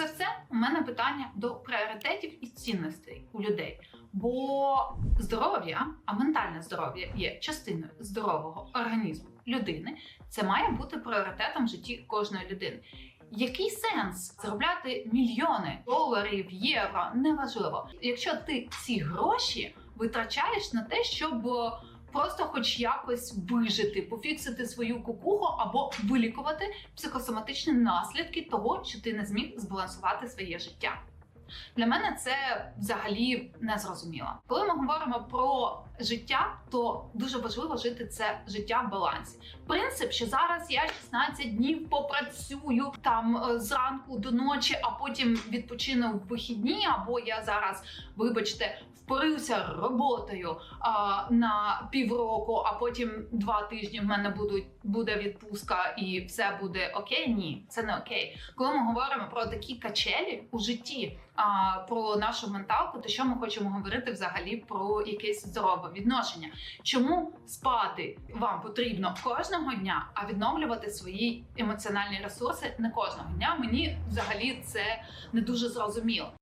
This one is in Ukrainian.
за все, у мене питання до пріоритетів і цінностей у людей. Бо здоров'я, а ментальне здоров'я є частиною здорового організму людини. Це має бути пріоритетом в житті кожної людини. Який сенс заробляти мільйони доларів, євро, неважливо, якщо ти ці гроші витрачаєш на те, щоб просто хоч якось вижити, пофіксити свою кукуху або вилікувати психосоматичні наслідки того, що ти не зміг збалансувати своє життя. Для мене це взагалі не зрозуміло. Коли ми говоримо про життя, то дуже важливо жити це життя в балансі. Принцип, що зараз я 16 днів попрацюю там е, зранку до ночі, а потім відпочину в вихідні, або я зараз, вибачте, впорився роботою а, на півроку, а потім два тижні в мене будуть буде відпустка і все буде окей. Ні, це не окей. Коли ми говоримо про такі качелі у житті, про нашу менталку, то що ми хочемо говорити взагалі про якесь здорове відношення? Чому спати вам потрібно кожного дня, а відновлювати свої емоціональні ресурси не кожного дня? Мені взагалі це не дуже зрозуміло.